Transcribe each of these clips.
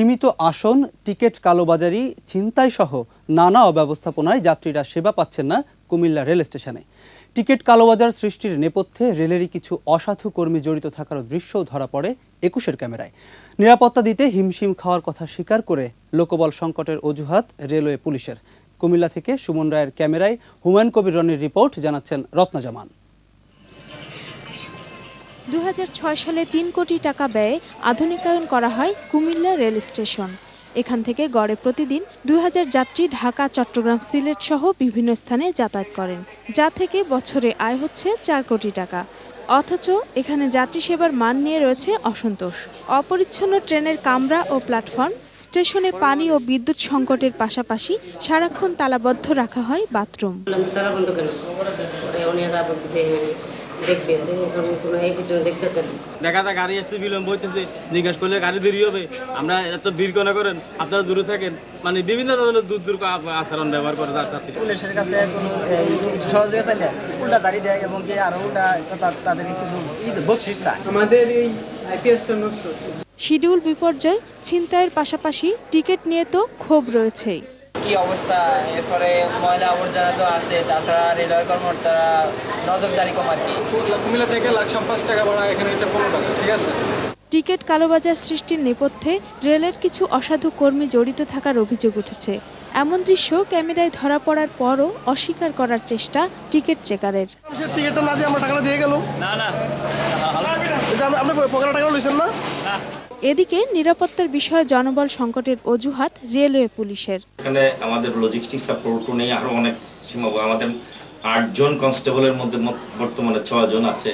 সীমিত আসন, টিকিট কালোবাজারি ছিনতাই সহ নানা অব্যবস্থাপনায় যাত্রীরা সেবা পাচ্ছেন না কুমিল্লা রেল স্টেশনে। টিকিট কালোবাজার সৃষ্টির নেপথ্যে রেলেরই কিছু অসাধু কর্মী জড়িত থাকার দৃশ্যও ধরা পড়ে একুশের ক্যামেরায়। নিরাপত্তা দিতে হিমশিম খাওয়ার কথা স্বীকার করে লোকবল সংকটের অজুহাত রেলওয়ে পুলিশের। কুমিল্লা থেকে সুমন রায়ের ক্যামেরায় হুমায়ুন কবির রনির রিপোর্ট, জানাচ্ছেন রত্না জামান। দুই হাজার ছয় সালে তিন কোটি টাকা ব্যয়ে আধুনিকায়ন করা হয় কুমিল্লা রেল স্টেশন। এখান থেকে গড়ে প্রতিদিন দুই হাজার যাত্রী ঢাকা, চট্টগ্রাম, সিলেট সহ বিভিন্ন স্থানে যাতায়াত করেন, যা থেকে বছরে আয় হচ্ছে চার কোটি টাকা। অথচ এখানে যাত্রী সেবার মান নিয়ে রয়েছে অসন্তোষ। অপরিচ্ছন্ন ট্রেনের কামরা ও প্ল্যাটফর্ম, স্টেশনে পানি ও বিদ্যুৎ সংকটের পাশাপাশি সারাক্ষণ তালাবদ্ধ রাখা হয় বাথরুম। বললাম যে তারা বন্ধ কেন পরে ওনারা বলতে দে- দেখবে তো এখন কোনো এই পর্যন্ত দেখতেছেন। দেখা যায় গাড়ি আসতে বিলম্ব হইতেছে জিজ্ঞেস করলে গাড়ি দেরি হবে। আমরা এত ভিড় কেন করেন? আপনারা দূরে থাকেন। মানে বিভিন্ন ধরনের দূর দূর আচরণ ব্যবহার করে পুলিশের কাছে কোনো সহযোগিতা নেই উল্টা দাঁড়িয়ে দেয় এবং কি আরও উল্টা তাদেরকে কিছু বকশিস চায়। আমাদের এই আইপিএসটা নষ্ট। শিডিউল বিপর্যয় ছিনতাইয়ের পাশাপাশি টিকিট নিয়ে তো ক্ষোভ রয়েছেই। কি অবস্থা? এরপরে ময়লা আবর্জনা তো আছে তাছাড়া রেলওয়ে কর্মকর্তারা নজরদারি কম আর কি। কুমিল্লা থেকে লাখসাম পাঁচ টাকা ভাড়া এখানে হচ্ছে পনেরো টাকা ঠিক আছে? টিকিট কালোবাজার সৃষ্টির নেপথ্যে রেলের কিছু অসাধু কর্মী জড়িত থাকার অভিযোগ উঠেছে। এমন দৃশ্য ক্যামেরায় ধরা পড়ার পরও অস্বীকার করার চেষ্টা টিকিট চেকারের। টিকিটটা না দিয়ে আমরা টাকাটা দিয়ে গেল না না। আপনি পকেটে টাকা লইছেন না? এদিকে নিরাপত্তার বিষয়ে জনবল সংকটের অজুহাত রেলওয়ে পুলিশের। এখানে আমাদের লজিস্টিক সাপোর্টও নেই আরও অনেক সীমাবদ্ধ আমাদের আটজন কনস্টেবলের মধ্যে বর্তমানে ছজন আছে।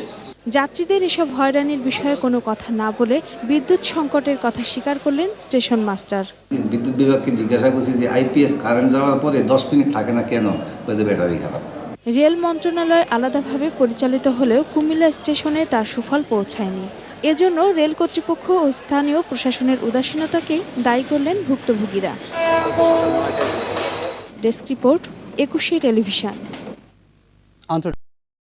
যাত্রীদের এসব হয়রানির বিষয়ে কোনো কথা না বলে বিদ্যুৎ সংকটের কথা স্বীকার করলেন স্টেশন মাস্টার। বিদ্যুৎ বিভাগকে জিজ্ঞাসা করছি যে আইপিএস কারেন্ট যাওয়ার পরে দশ মিনিট থাকে না কেন? ওই যে ব্যাটারি খারাপ রেল মন্ত্রণালয় আলাদাভাবে পরিচালিত হলেও কুমিল্লা স্টেশনে তার সুফল পৌঁছায়নি। এজন্য রেল কর্তৃপক্ষ ও স্থানীয় প্রশাসনের উদাসীনতাকেই দায়ী করলেন ভুক্তভোগীরা। Desk report Ekushey television.